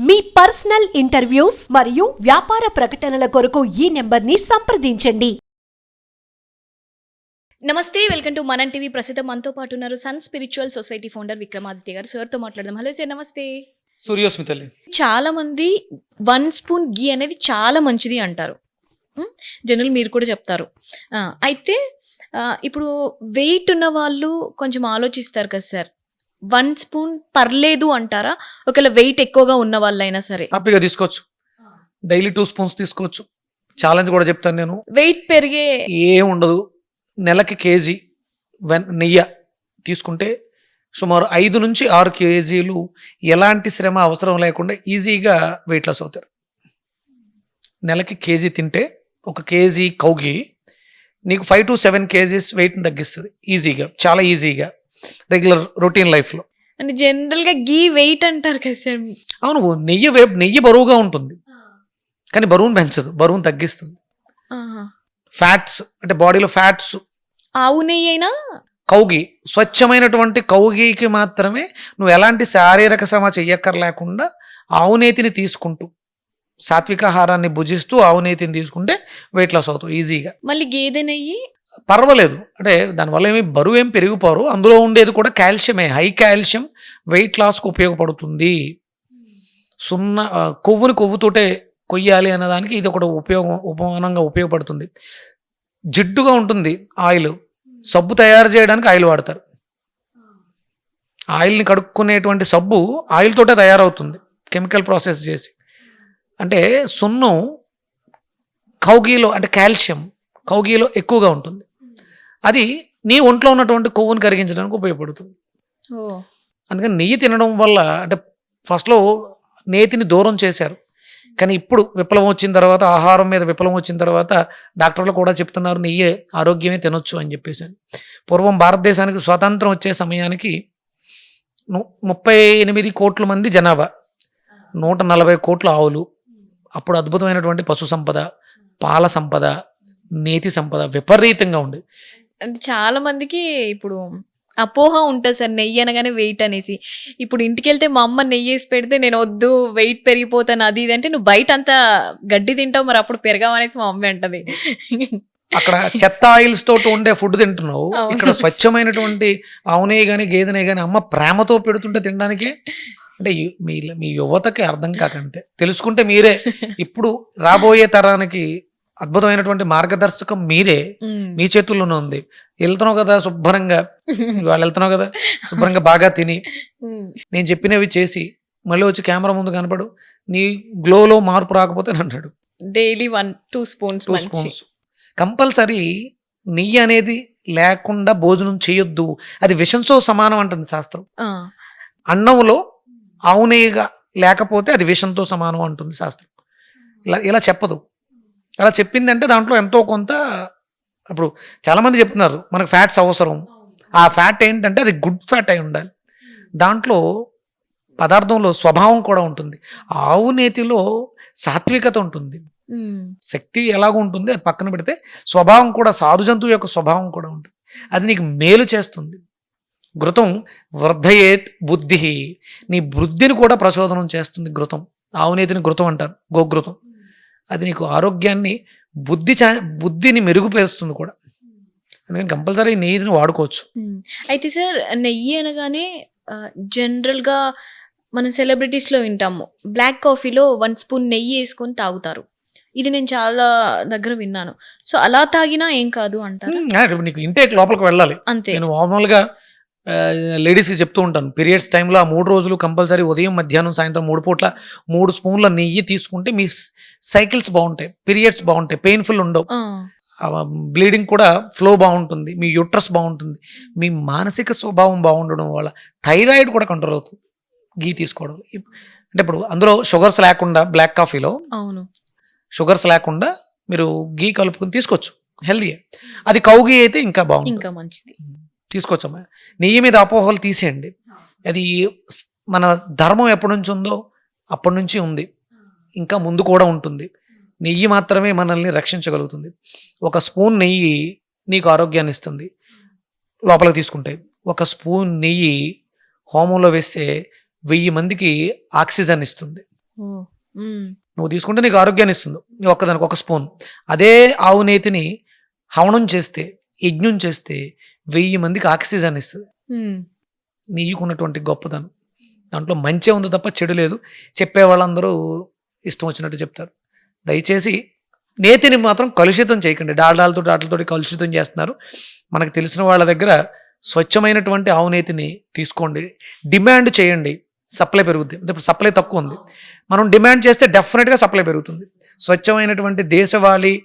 మీ personal interviews మరియు వ్యాపార ప్రకటనల కొరకు ఈ నెంబర్ని సంప్రదించండి. నమస్తే వెల్కమ్ టు మనం టీవీ. ప్రస్తుతం మనతో పాటు ఉన్నారు Sun Spiritual Society founder Vikramaditya garu. సార్తో మాట్లాడదాం. హలో సార్ నమస్తే. సూర్యోస్మితల్లి చాలా మంది వన్ స్పూన్ గీ అనేది చాలా మంచిది అంటారు. జనరల్ మీరు కూడా చెప్తారు. ఆ, అయితే ఇప్పుడు వెయిట్ ఉన్న వాళ్ళు కొంచెం ఆలోచిస్తారు కదా సార్. వన్ స్పూన్ పర్లేదు అంటారా? ఒకవేళ వెయిట్ ఎక్కువగా ఉన్న వాళ్ళైనా సరే. హ్యాపీగా తీసుకోవచ్చు. డైలీ టూ స్పూన్స్ తీసుకోవచ్చు. ఛాలెంజ్ కూడా చెప్తాను నేను. వెయిట్ పెరిగే ఏం ఉండదు. నెలకి కేజీ వెన్ నెయ్యి తీసుకుంటే సుమారు ఐదు నుంచి ఆరు కేజీలు ఎలాంటి శ్రమ అవసరం లేకుండా ఈజీగా వెయిట్ లాస్ అవుతారు. నెలకి కేజీ తింటే ఒక కేజీ కౌగి నీకు ఫైవ్ టు సెవెన్ కేజీస్ వెయిట్ని తగ్గిస్తుంది. ఈజీగా చాలా ఈజీగా. రెగ్యులర్ రొటీన్ లైఫ్లో. అంటే జనరల్గా గీ వెయిట్ అంటారు కదా సార్. అవును నెయ్యి నెయ్యి బరువుగా ఉంటుంది. కానీ బరువును పెంచదు బరువును తగ్గిస్తుంది. ఫ్యాట్స్ అంటే బాడీలో ఫ్యాట్స్. ఆవు నెయ్యి అయినా? కౌగి స్వచ్ఛమైనటువంటి కౌగికి మాత్రమే నువ్వు ఎలాంటి శారీరక శ్రమ చెయ్యక్కర్లేకుండా ఆవునేతిని తీసుకుంటూ సాత్విక ఆహారాన్ని భుజిస్తూ ఆవునేతిని తీసుకుంటే వెయిట్ లాస్ అవుతావు ఈజీగా మళ్ళీ గేదె నెయ్యి? పర్వాలేదు. అంటే దానివల్ల ఏమి బరువు ఏం పెరిగిపోరు. అందులో ఉండేది కూడా కాల్షియమే. హై కాల్షియం వెయిట్ లాస్కు ఉపయోగపడుతుంది. సున్నా కొవ్వుని కొవ్వుతోటే కొయ్యాలి అన్నదానికి ఇది ఒకటి ఉపయోగం ఉపమానంగా ఉపయోగపడుతుంది. జిడ్డుగా ఉంటుంది ఆయిల్. సబ్బు తయారు చేయడానికి ఆయిల్ వాడతారు. ఆయిల్ని కడుక్కునేటువంటి సబ్బు ఆయిల్ తోటే తయారవుతుంది. కెమికల్ ప్రాసెస్ చేసి. అంటే సున్ను కౌగీలో అంటే కాల్షియం కౌగీలో ఎక్కువగా ఉంటుంది. అది నీ ఒంట్లో ఉన్నటువంటి కొవ్వుని కరిగించడానికి ఉపయోగపడుతుంది. అందుకని నెయ్యి తినడం వల్ల అంటే ఫస్ట్లో నేతిని దూరం చేశారు. కానీ ఇప్పుడు విప్లవం వచ్చిన తర్వాత ఆహారం మీద విప్లవం వచ్చిన తర్వాత డాక్టర్లు కూడా చెప్తున్నారు నెయ్యి ఆరోగ్యమే తినొచ్చు అని చెప్పేసి పూర్వం భారతదేశానికి స్వాతంత్రం వచ్చే సమయానికి ముప్పై ఎనిమిది కోట్ల మంది జనాభా నూట నలభై కోట్ల ఆవులు అప్పుడు అద్భుతమైనటువంటి పశు సంపద పాల సంపద నేతి సంపద విపరీతంగా ఉండేది అంటే చాలా మందికి ఇప్పుడు అపోహ ఉంటుంది సార్ నెయ్యి అనగానే వెయిట్ అనేసి. ఇప్పుడు ఇంటికి వెళ్తే మా అమ్మ నెయ్యి వేసి పెడితే నేను వద్దు వెయిట్ పెరిగిపోతాను అది ఇది అంటే నువ్వు బయట అంతా గడ్డి తింటావు మరి అప్పుడు పెరగమనేసి మా మమ్మీ అంటది. అక్కడ చెత్త ఆయిల్స్ తోటి ఉండే ఫుడ్ తింటున్నావు. అవును. ఇక్కడ స్వచ్ఛమైనటువంటి ఆవునే గాని గేదెనే గాని అమ్మ ప్రేమతో పెడుతుంటే తినడానికి అంటే మీ మీ యువతకి అర్థం కాకంతే తెలుసుకుంటే మీరే. ఇప్పుడు రాబోయే తరానికి అద్భుతమైనటువంటి మార్గదర్శకం మీరే. మీ చేతుల్లోనే ఉంది. వెళ్తున్నావు కదా శుభ్రంగా. వాళ్ళు వెళ్తున్నావు కదా? శుభ్రంగా బాగా తిని. నేను చెప్పినవి చేసి మళ్ళీ వచ్చి కెమెరా ముందు కనపడు. నీ గ్లోలో మార్పు రాకపోతే అన్నాడు. Daily one two spoons two spoons. Compulsory నెయ్యి అనేది లేకుండా భోజనం చేయొద్దు. అది విషంతో సమానం అంటుంది శాస్త్రం. అన్నంలో ఆవు నెయ్యిగా లేకపోతే అది విషంతో సమానం అంటుంది శాస్త్రం. ఇలా ఇలా చెప్పదు. అలా చెప్పిందంటే దాంట్లో ఎంతో కొంత ఇప్పుడు చాలా మంది చెప్తున్నారు మనకు ఫ్యాట్స్ అవసరం. ఆ ఫ్యాట్ ఏంటంటే అది గుడ్ ఫ్యాట్ అయి ఉండాలి. దాంట్లో పదార్థంలో స్వభావం కూడా ఉంటుంది. ఆవు నేతిలో సాత్వికత ఉంటుంది. శక్తి ఎలాగ ఉంటుంది అది పక్కన పెడితే స్వభావం కూడా సాధు జంతువు యొక్క స్వభావం కూడా ఉంటుంది. అది నీకు మేలు చేస్తుంది. ఘృతం వృద్ధయేత్ బుద్ధి. నీ బుద్ధిని కూడా ప్రచోదనం చేస్తుంది ఘృతం. ఆవునేతిని ఘృతం అంటారు గోఘృతం. అది నీకు ఆరోగ్యాన్ని బుద్ధి చా బుద్ధిని మెరుగుపరుస్తుంది కూడా. అందుకని కంపల్సరీ నెయ్యిని వాడుకోవచ్చు. అయితే సార్ నెయ్యి అనగానే జనరల్గా మనం సెలబ్రిటీస్లో వింటాము. బ్లాక్ కాఫీలో వన్ స్పూన్ నెయ్యి వేసుకొని తాగుతారు. ఇది నేను చాలా దగ్గర విన్నాను. సో అలా తాగినా ఏం కాదు అంటారు? ఇప్పుడు నీకు ఇంటేక్ లోపలికి వెళ్ళాలి. అంతే. నేను మామూలుగా లేడీస్కి చెప్తూ ఉంటాను. పీరియడ్స్ టైంలో ఆ మూడు రోజులు కంపల్సరీ ఉదయం మధ్యాహ్నం సాయంత్రం మూడు పూట్ల మూడు స్పూన్ల నెయ్యి తీసుకుంటే మీ సైకిల్స్ బాగుంటాయి. పీరియడ్స్ బాగుంటాయి. పెయిన్ఫుల్ ఉండవు. బ్లీడింగ్ కూడా ఫ్లో బాగుంటుంది. మీ యుట్రస్ బాగుంటుంది. మీ మానసిక స్వభావం బాగుండడం వల్ల థైరాయిడ్ కూడా కంట్రోల్ అవుతుంది. గీ తీసుకోవడం. అంటే ఇప్పుడు అందులో షుగర్స్ లేకుండా బ్లాక్ కాఫీలో అవును. షుగర్స్ లేకుండా మీరు గీ కలుపుకొని తీసుకోవచ్చు. హెల్దీ అది కౌగి అయితే ఇంకా బాగుంటుంది. ఇంకా మంచిది. తీసుకోవచ్చమ్మా. నెయ్యి మీద అపోహలు తీసేయండి. అది మన ధర్మం ఎప్పటి నుంచి ఉందో అప్పటి నుంచి ఉంది. ఇంకా ముందు కూడా ఉంటుంది. నెయ్యి మాత్రమే మనల్ని రక్షించగలుగుతుంది. ఒక స్పూన్ నెయ్యి నీకు ఆరోగ్యాన్ని ఇస్తుంది. లోపలికి తీసుకుంటే ఒక స్పూన్ నెయ్యి హోమంలో వేస్తే వెయ్యి మందికి ఆక్సిజన్ ఇస్తుంది. నువ్వు తీసుకుంటే నీకు ఆరోగ్యాన్ని ఇస్తుంది. నీ ఒక్కదానికి ఒక స్పూన్. అదే ఆవు నేతిని హవనం చేస్తే యజ్ఞం చేస్తే వెయ్యి మందికి ఆక్సిజన్ ఇస్తుంది. నీకున్నటువంటి గొప్పదనం దాంట్లో మంచి ఉంది తప్ప చెడు లేదు. చెప్పే వాళ్ళందరూ ఇష్టం వచ్చినట్టు చెప్తారు. దయచేసి నేతిని మాత్రం కలుషితం చేయకండి. డాల్డాలతో డాటలతోటి కలుషితం చేస్తున్నారు. మనకు తెలిసిన వాళ్ళ దగ్గర స్వచ్ఛమైనటువంటి ఆవు నేతిని తీసుకోండి. డిమాండ్ చేయండి. సప్లై పెరుగుద్ది. అంటే ఇప్పుడు సప్లై తక్కువ ఉంది. మనం డిమాండ్ చేస్తే డెఫినెట్గా సప్లై పెరుగుతుంది. స్వచ్ఛమైనటువంటి దేశవాళీ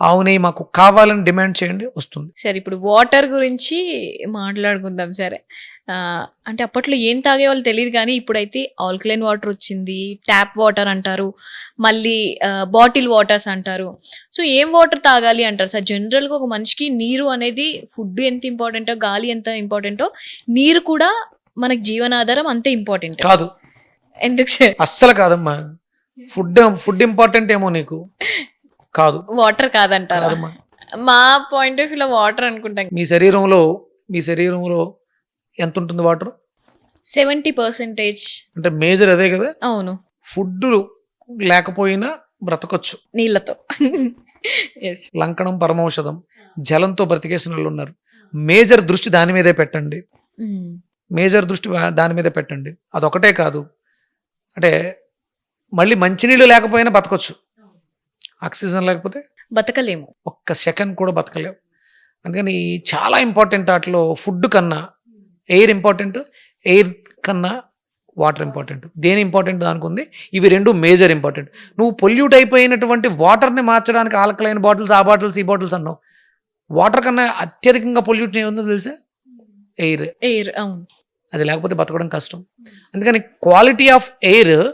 నెయ్యి మాకు కావాలని డిమాండ్ చేయండి వస్తుంది. సరే ఇప్పుడు వాటర్ గురించి మాట్లాడుకుందాం సరే. అంటే అప్పట్లో ఏం తాగేవాళ్ళు తెలియదు కానీ ఇప్పుడైతే ఆల్కలైన్ వాటర్ వచ్చింది ట్యాప్ వాటర్ అంటారు మళ్ళీ బాటిల్ వాటర్స్ అంటారు. సో ఏం వాటర్ తాగాలి అంటారు? సార్ జనరల్గా ఒక మనిషికి నీరు అనేది ఫుడ్ ఎంత ఇంపార్టెంటో గాలి ఎంత ఇంపార్టెంటో నీరు కూడా మనకి జీవనాధారం అంతే ఇంపార్టెంట్. కాదు. ఎందుకు సార్? అస్సలు కాదమ్మా. ఫుడ్ ఫుడ్ ఇంపార్టెంట్ ఏమో నీకు. కాదు. వాటర్ కాదంటారా? కాదమ్మా. మా పాయింట్ ఆఫ్ వ్యూలో వాటర్ అనుకుంటాం. మీ శరీరంలో మీ శరీరంలో ఎంత ఉంటుంది వాటర్ సెవెంటీ పర్సెంటేజ్ అంటే మేజర్ అదే కదా? అవును. ఫుడ్ లేకపోయినా బ్రతకొచ్చు. నీళ్ళతో. ఎస్ లంకణం పరమౌషధం జలంతో బ్రతికేసిన వాళ్ళు ఉన్నారు. మేజర్ దృష్టి దాని మీదే పెట్టండి. మేజర్ దృష్టి వా- దాని మీదే పెట్టండి. అదొకటే కాదు. అంటే మళ్ళీ మంచినీళ్ళు లేకపోయినా బతకొచ్చు. ఆక్సిజన్ లేకపోతే బతకలేము. ఒక్క సెకండ్ కూడా బతకలేవు. అందుకని చాలా ఇంపార్టెంట్ వాటిలో ఫుడ్ కన్నా ఎయిర్ ఇంపార్టెంట్ ఎయిర్ కన్నా వాటర్ ఇంపార్టెంట్. దేని ఇంపార్టెంట్ దానికి ఉంది? ఇవి రెండు మేజర్ ఇంపార్టెంట్. నువ్వు పొల్యూట్ అయిపోయినటువంటి వాటర్ని మార్చడానికి ఆల్కలైన్ బాటిల్స్ ఆ బాటిల్స్ ఈ బాటిల్స్ అన్నావు. వాటర్ కన్నా అత్యధికంగా పొల్యూట్ ఏముందో తెలుసా? ఎయిర్. ఎయిర్ అవును. అది లేకపోతే బతకడం కష్టం. అందుకని quality of air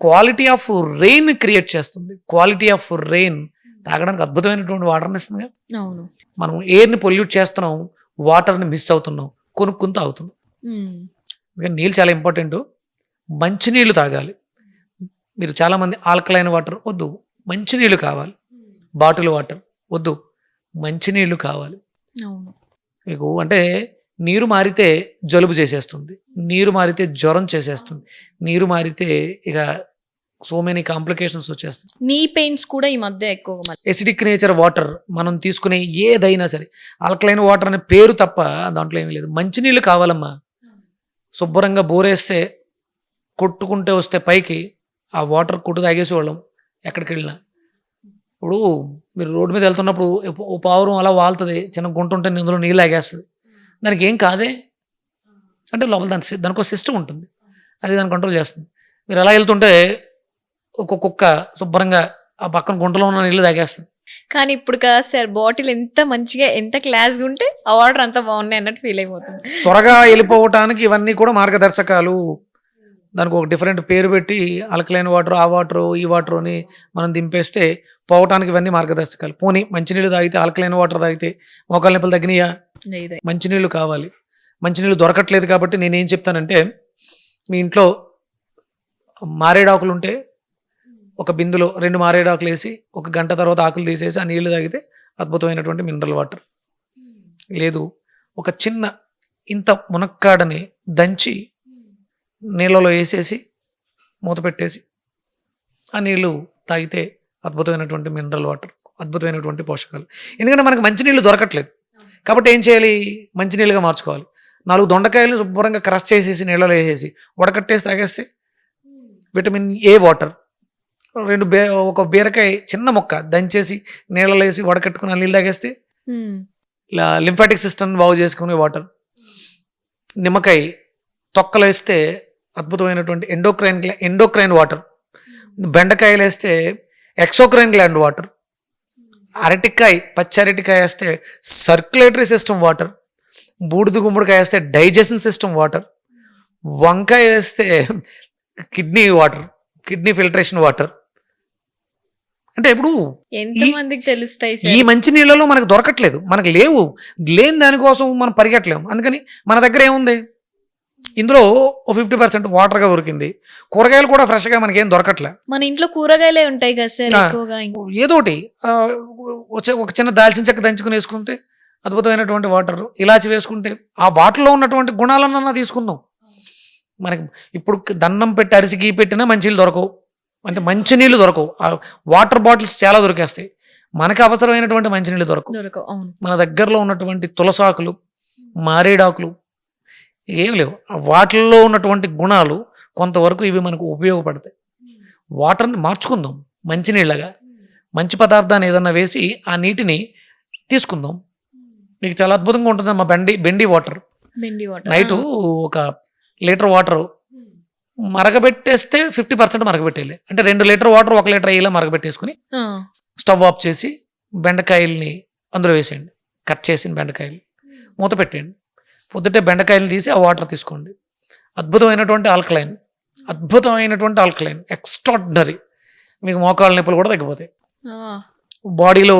quality of rain create చేస్తుంది. క్వాలిటీ ఆఫ్ రెయిన్ తాగడానికి అద్భుతమైనటువంటి వాటర్ని ఇస్తుంది అవును. మనం ఎయిర్ని పొల్యూట్ చేస్తున్నాం వాటర్ని మిస్ అవుతున్నాం కొనుక్కుంటూ అవుతున్నాం మ్మ్. అందుకని నీళ్ళు చాలా ఇంపార్టెంట్ మంచినీళ్ళు తాగాలి. మీరు చాలామంది ఆల్కలైన్ వాటర్ వద్దు మంచినీళ్ళు కావాలి. బాటిల్ వాటర్ వద్దు మంచినీళ్ళు కావాలి. మీకు అంటే నీరు మారితే జలుబు చేసేస్తుంది. నీరు మారితే జ్వరం చేసేస్తుంది. నీరు మారితే ఇక సో మెనీ కాంప్లికేషన్స్ వచ్చేస్తాయి. నీ పెయిన్స్ కూడా ఈ మధ్య ఎక్కువగా మళ్ళీ ఎసిడిక్ నేచర్ వాటర్ మనం తీసుకునే ఏదైనా సరే ఆల్కలైన్ వాటర్ అనే పేరు తప్ప దాంట్లో ఏమీ లేదు. మంచినీళ్ళు కావాలమ్మా. శుభ్రంగా బోరేస్తే కొట్టుకుంటే వస్తే పైకి ఆ వాటర్ కొట్టు తాగేసేవాళ్ళం ఎక్కడికి వెళ్ళినా. ఇప్పుడు మీరు రోడ్డు మీద వెళ్తున్నప్పుడు ఓ పావురం అలా వాళ్తుంది చిన్న గుంట ఉంటే ఇందులో నీళ్ళు ఆగేస్తుంది. దానికి ఏం కాదే? అంటే లోపల దాని సి- దానికి ఒక సిస్టమ్ ఉంటుంది. అది దాన్ని కంట్రోల్ చేస్తుంది. మీరు అలా వెళ్తుంటే ఒక కుక్క శుభ్రంగా ఆ పక్కన గుంటలో ఉన్న నీళ్ళు తాగేస్తుంది. కానీ ఇప్పుడు కాదు సార్ బాటిల్ ఎంత మంచిగా ఎంత క్లాస్గా ఉంటే ఆ వాటర్ అంత బాగున్నాయి అన్నట్టు ఫీల్ అయిపోతుంది. త్వరగా వెళ్ళిపోవటానికి ఇవన్నీ కూడా మార్గదర్శకాలు. దానికి ఒక డిఫరెంట్ పేరు పెట్టి అల్కలైన్ వాటర్ ఆ వాటర్ ఈ వాటర్ అని మనం దింపేస్తే పోవటానికి ఇవన్నీ మార్గదర్శకాలు. పోనీ మంచినీళ్ళు తాగితే ఆల్కలైన్ వాటర్ తాగితే మోకాల నొప్పులు తగ్గినాయా? మంచినీళ్ళు కావాలి. మంచినీళ్ళు దొరకట్లేదు కాబట్టి నేనేం చెప్తానంటే మీ ఇంట్లో మారేడాకులు ఉంటే ఒక బిందులో రెండు మారేడాకులు వేసి ఒక గంట తర్వాత ఆకులు తీసేసి ఆ నీళ్ళు తాగితే అద్భుతమైనటువంటి మినరల్ వాటర్. లేదు. ఒక చిన్న ఇంత మునక్కాడని దంచి నీళ్ళలో వేసేసి మూత పెట్టేసి ఆ నీళ్ళు తాగితే అద్భుతమైనటువంటి మినరల్ వాటర్ అద్భుతమైనటువంటి పోషకాలు. ఎందుకంటే మనకు మంచినీళ్ళు దొరకట్లేదు. కాబట్టి ఏం చేయాలి? మంచినీళ్ళుగా మార్చుకోవాలి. నాలుగు దొండకాయలు శుభ్రంగా క్రష్ చేసేసి నీళ్ళలో వేసేసి ఉడకట్టేసి తాగేస్తే విటమిన్ ఏ వాటర్ రెండు బే ఒక బీరకాయ చిన్న మొక్క దంచేసి నీళ్ళలో వేసి వడకట్టుకుని ఆ నీళ్ళు తాగేస్తే. లింఫాటిక్ సిస్టమ్ బాగు చేసుకునే వాటర్. నిమ్మకాయ తొక్కలు వేస్తే అద్భుతమైనటువంటి ఎండోక్రైన్ ఎండోక్రైన్ వాటర్ బెండకాయలు వేస్తే ఎక్సోక్రైన్ గ్లాండ్ వాటర్ అరటికాయ పచ్చి అరటికాయ వేస్తే సర్క్యులేటరీ సిస్టమ్ వాటర్ బూడిద గుమ్మడికాయ వేస్తే డైజెషన్ సిస్టమ్ వాటర్ వంకాయ వేస్తే kidney water kidney filtration water అంటే ఇప్పుడు తెలుస్తాయి ఈ మంచి నీళ్ళలో మనకు దొరకట్లేదు. మనకు లేవు. లేని దానికోసం మనం పరిగెట్టలేము. అందుకని మన దగ్గర ఏముంది? ఇందులో ఫిఫ్టీ పర్సెంట్ వాటర్గా దొరికింది. కూరగాయలు కూడా ఫ్రెష్గా మనకి ఏం దొరకట్లే. మన ఇంట్లో కూరగాయలే ఉంటాయి కదా సార్ ఏదోటి ఒక చిన్న దాల్చిన చెక్క దంచుకుని వేసుకుంటే అద్భుతమైనటువంటి వాటర్ ఇలాచి వేసుకుంటే ఆ వాటర్లో ఉన్నటువంటి గుణాలన్నా తీసుకుందాం. మనకి ఇప్పుడు దండం పెట్టి అరిసి గీ పెట్టినా మంచిలు దొరకవు. అంటే మంచినీళ్ళు దొరకవు. ఆ వాటర్ బాటిల్స్ చాలా దొరికేస్తాయి. మనకి అవసరమైనటువంటి మంచినీళ్ళు దొరకవు. దొరకవు మన దగ్గరలో ఉన్నటువంటి తులసాకులు మారేడాకులు ఏం లేవు. వాటిల్లో ఉన్నటువంటి గుణాలు కొంతవరకు ఇవి మనకు ఉపయోగపడతాయి. వాటర్ని మార్చుకుందాం మంచినీళ్ళగా. మంచి పదార్థాన్ని ఏదన్నా వేసి ఆ నీటిని తీసుకుందాం. మీకు చాలా అద్భుతంగా ఉంటుంది మా బెండి బెండి వాటర్. బెండి వాటర్. నైట్ ఒక లీటర్ వాటర్ మరగబెట్టేస్తే ఫిఫ్టీ పర్సెంట్ మరగబెట్టేయాలి. అంటే రెండు లీటర్ వాటర్ ఒక లీటర్ అయ్యేలా మరగబెట్టేసుకుని స్టవ్ ఆఫ్ చేసి బెండకాయల్ని అందులో వేసేయండి. కట్ చేసిన బెండకాయలు మూత పెట్టేయండి. పొద్దుటే బెండకాయలు తీసి ఆ వాటర్ తీసుకోండి. అద్భుతమైనటువంటి ఆల్కలైన్. అద్భుతమైనటువంటి ఆల్కలైన్. ఎక్స్ట్రాడినరీ మీకు మోకాళ్ళ నొప్పులు కూడా తగ్గిపోతాయి. బాడీలో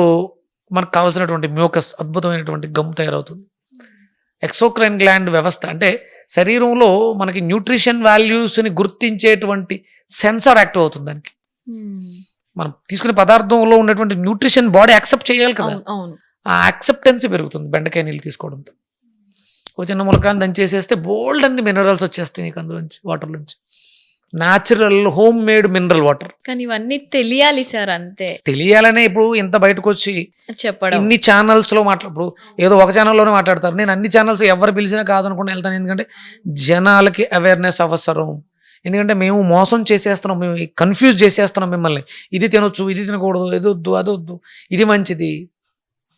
మనకు కావాల్సినటువంటి మ్యూకస్ అద్భుతమైనటువంటి గమ్ తయారవుతుంది. ఎక్సోక్రైన్ గ్లాండ్ వ్యవస్థ అంటే శరీరంలో మనకి న్యూట్రిషన్ వాల్యూస్ని గుర్తించేటువంటి సెన్సార్ యాక్టివ్ అవుతుంది దానికి. మనం తీసుకునే పదార్థంలో ఉన్నటువంటి న్యూట్రిషన్ బాడీ యాక్సెప్ట్ చేయాలి కదా. ఆ యాక్సెప్టెన్సీ పెరుగుతుంది బెండకాయ నీళ్ళు తీసుకోవడంతో. ఒక చిన్న ములకాన్ని దంచేసేస్తే బోల్డ్ అన్ని మినరల్స్ వచ్చేస్తాయి నీకు అందులోంచి వాటర్ నుంచి. Natural home made mineral water కానీ ఇవన్నీ తెలియాలి సార్ అంతే. తెలియాలనే ఇప్పుడు ఇంత బయటకు వచ్చి చెప్పడం. ఇన్ని ఛానల్స్లో మాట్లా ఇప్పుడు ఏదో ఒక ఛానల్లోనే మాట్లాడతారు. నేను అన్ని ఛానల్స్ ఎవరు పిలిచినా కాదనుకుంటే వెళ్తాను. ఎందుకంటే జనాలకి అవేర్నెస్ అవసరం. ఎందుకంటే మేము మోసం చేసేస్తున్నాం మేము కన్ఫ్యూజ్ చేసేస్తున్నాం మిమ్మల్ని. ఇది తినొచ్చు ఇది తినకూడదు ఇది వద్దు అది వద్దు. ఇది మంచిది.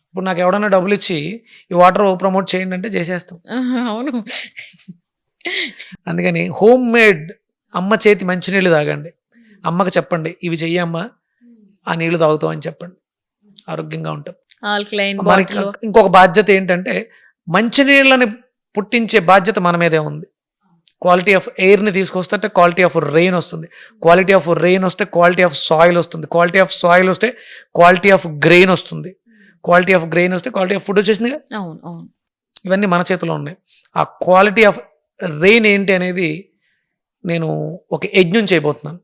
ఇప్పుడు నాకు ఎవడన్నా డబ్బులు ఇచ్చి ఈ వాటర్ ప్రమోట్ చేయండి అంటే చేసేస్తాం. అవును. అందుకని హోమ్ మేడ్ అమ్మ చేతి మంచినీళ్ళు తాగండి. అమ్మకి చెప్పండి ఇవి చెయ్యమ్మా ఆ నీళ్ళు తాగుతాం అని చెప్పండి. ఆరోగ్యంగా ఉంటాం. మనకి ఇంకొక బాధ్యత ఏంటంటే మంచినీళ్ళని పుట్టించే బాధ్యత మన మీదే ఉంది. క్వాలిటీ ఆఫ్ ఎయిర్ని తీసుకొస్తే క్వాలిటీ ఆఫ్ రెయిన్ వస్తుంది. క్వాలిటీ ఆఫ్ రెయిన్ వస్తే క్వాలిటీ ఆఫ్ సాయిల్ వస్తుంది. క్వాలిటీ ఆఫ్ సాయిల్ వస్తే క్వాలిటీ ఆఫ్ గ్రెయిన్ వస్తుంది. క్వాలిటీ ఆఫ్ గ్రెయిన్ వస్తే క్వాలిటీ ఆఫ్ ఫుడ్ వచ్చేసింది అవును అవును. ఇవన్నీ మన చేతిలో ఉన్నాయి. ఆ క్వాలిటీ ఆఫ్ రెయిన్ ఏంటి అనేది నేను ఒక యజ్ఞం చేయబోతున్నాను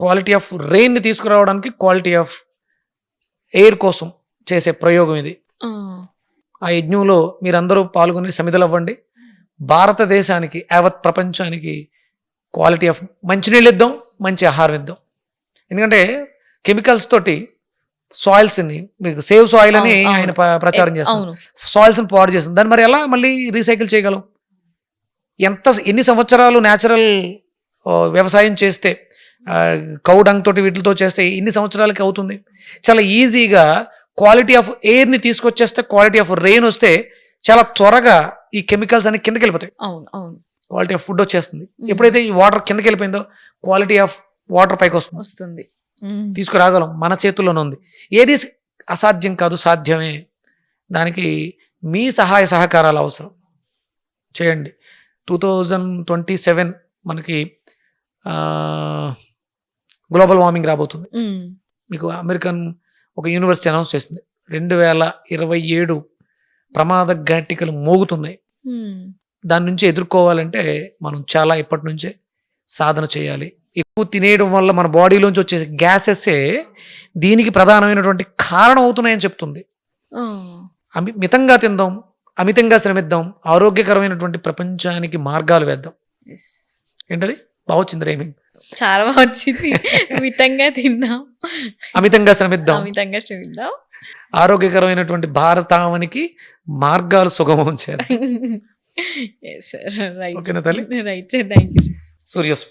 క్వాలిటీ ఆఫ్ రెయిన్ని తీసుకురావడానికి క్వాలిటీ ఆఫ్ ఎయిర్ కోసం చేసే ప్రయోగం ఇది. ఆ, యజ్ఞంలో మీరందరూ పాల్గొని సమిధలు అవ్వండి భారతదేశానికి యావత్ ప్రపంచానికి క్వాలిటీ ఆఫ్ మంచినీళ్ళు ఇద్దాం మంచి ఆహారం ఇద్దాం. ఎందుకంటే కెమికల్స్ తోటి సాయిల్స్ని మీకు సేవ్ సాయిల్ అని. ఆయన ప్ర- ప్రచారం చేస్తారు సాయిల్స్ని పాడు చేస్తుంది దాన్ని మరి ఎలా మళ్ళీ రీసైకిల్ చేయగలం? ఎంత ఎన్ని సంవత్సరాలు న్యాచురల్ వ్యవసాయం చేస్తే కౌ డంగ్ తోటి వీటితో చేస్తే ఇన్ని సంవత్సరాలకి అవుతుంది? చాలా ఈజీగా క్వాలిటీ ఆఫ్ ఎయిర్ని తీసుకొచ్చేస్తే క్వాలిటీ ఆఫ్ రెయిన్ వస్తే చాలా త్వరగా ఈ కెమికల్స్ అన్ని కిందకి వెళ్ళిపోతాయి. అవును అవును. క్వాలిటీ ఆఫ్ ఫుడ్ వచ్చేస్తుంది. ఎప్పుడైతే ఈ వాటర్ కిందకి వెళ్ళిపోయిందో క్వాలిటీ ఆఫ్ వాటర్ పైకి వస్తుంది. వస్తుంది. తీసుకురాగలం. మన చేతుల్లోనే ఉంది. ఏది అసాధ్యం కాదు సాధ్యమే. దానికి మీ సహాయ సహకారాలు అవసరం. చేయండి. టూ థౌజండ్ ట్వంటీ సెవెన్ మనకి గ్లోబల్ వార్మింగ్ రాబోతుంది. మీకు అమెరికన్ ఒక యూనివర్సిటీ అనౌన్స్ చేసింది. రెండు వేల ఇరవై ఏడు ప్రమాద ఘటికలు మోగుతున్నాయి. దాని నుంచి ఎదుర్కోవాలంటే మనం చాలా ఇప్పటి నుంచే సాధన చేయాలి. ఎక్కువ తినేయడం వల్ల మన బాడీలోంచి వచ్చే గ్యాసెసే దీనికి ప్రధానమైనటువంటి కారణం అవుతున్నాయని చెప్తుంది. అమి మితంగా తిందాం అమితంగా శ్రమిద్దాం ఆరోగ్యకరమైనటువంటి ప్రపంచానికి మార్గాలు వేద్దాం. ఏంటది? బాగొచ్చింది రేమింగ్ చాలా బాగా వచ్చింది మితంగా తిందాం. అమితంగా శ్రమిద్దాం. అమితంగా శ్రమిద్దాం. ఆరోగ్యకరమైనటువంటి భారతావనికి మార్గాలు సుగమం చేయాలి ఓకేనా తల్లి? Right sir thank you సూర్యోస్